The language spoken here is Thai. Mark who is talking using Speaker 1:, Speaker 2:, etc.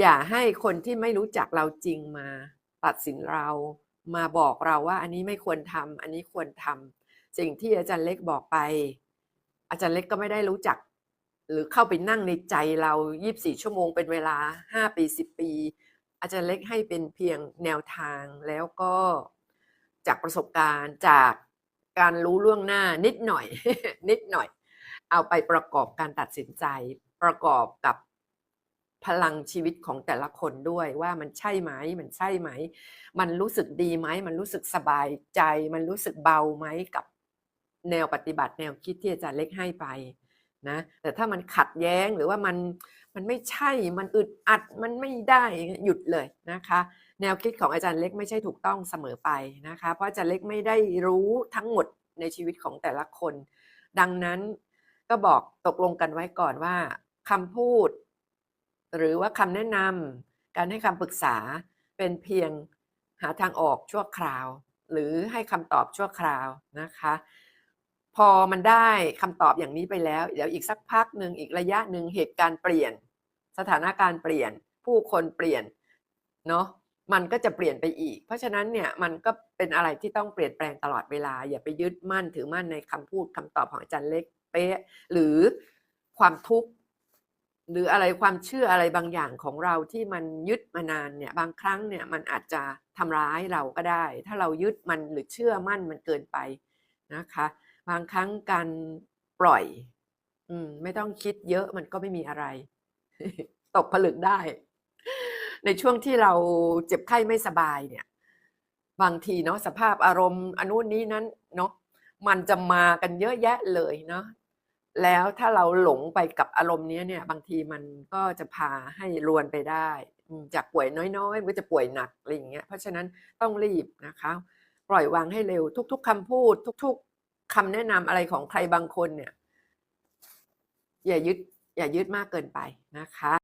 Speaker 1: อย่าให้คนที่ไม่รู้จักเราจริงมา ตัดสินเรามาบอกเราว่าอันนี้ไม่ควรทำอันนี้ควรทำสิ่งที่อาจารย์เล็กบอกไป อาจารย์เล็กก็ไม่ได้รู้จัก หรือเข้าไปนั่งในใจเรา 24 ชั่วโมงเป็นเวลา 5 ปี 10 ปี อาจารย์เล็กให้เป็นเพียงแนวทางแล้วก็จากประสบการณ์จากการรู้ล่วงหน้านิดหน่อย นิดหน่อย เอาไปประกอบการตัดสินใจ ประกอบกับ พลังชีวิตของแต่ละคนด้วยว่ามันใช่ไหมมันใช่ไหม มันรู้สึกดีไหม มันรู้สึกสบายใจ มันรู้สึกเบาไหมกับแนวปฏิบัติแนวคิดที่อาจารย์เล็กให้ไปนะแต่ถ้ามันขัดแย้งหรือว่ามันมันไม่ใช่มันอึดอัดมันไม่ได้หยุดเลยนะคะ แนวคิดของอาจารย์เล็กไม่ใช่ถูกต้องเสมอไปนะคะ เพราะอาจารย์เล็กไม่ได้รู้ทั้งหมดในชีวิตของแต่ละคน ดังนั้นก็บอกตกลงกันไว้ก่อนว่าคำพูด หรือว่าคำแนะนำการให้คำปรึกษาเป็นเพียงหาทางออกชั่วคราว หรือให้คำตอบชั่วคราวนะคะ พอมันได้คำตอบอย่างนี้ไปแล้ว เดี๋ยวอีกสักพักหนึ่งอีกระยะหนึ่งเหตุการณ์เปลี่ยน สถานการณ์เปลี่ยน ผู้คนเปลี่ยนเนาะมันก็จะเปลี่ยนไปอีก เพราะฉะนั้นเนี่ยมันก็เป็นอะไรที่ต้องเปลี่ยนแปลงตลอดเวลา อย่าไปยึดมั่นถือมั่นในคำพูดคำตอบของอาจารย์เล็กเป๊ะ หรือความทุกข์ หรืออะไรความเชื่ออะไรบางอย่างของเราที่มันยึดมานานเนี่ยบางครั้งเนี่ยมันอาจจะทำร้ายเราก็ได้ ถ้าเรายึดมันหรือเชื่อมั่นมันเกินไปนะคะ บางครั้งการปล่อย อืมไม่ต้องคิดเยอะมันก็ไม่มีอะไร ตกผลึกได้ ในช่วงที่เราเจ็บไข้ไม่สบายเนี่ย บางทีเนาะสภาพอารมณ์อนุนี้นั้นเนาะมันจะมากันเยอะแยะเลยเนาะ แล้วถ้าเราหลงไปกับอารมณ์นี้เนี่ย บางทีมันก็จะพาให้รวนไปได้ จากป่วยน้อยๆมันก็จะป่วยหนักอะไรอย่างเงี้ยเพราะฉะนั้นต้องรีบนะคะ ปล่อยวางให้เร็วทุก ๆคำพูด ทุก ๆคำแนะนำอะไรของใครบางคนเนี่ย อย่ายึดอย่ายึดมากเกินไปนะคะ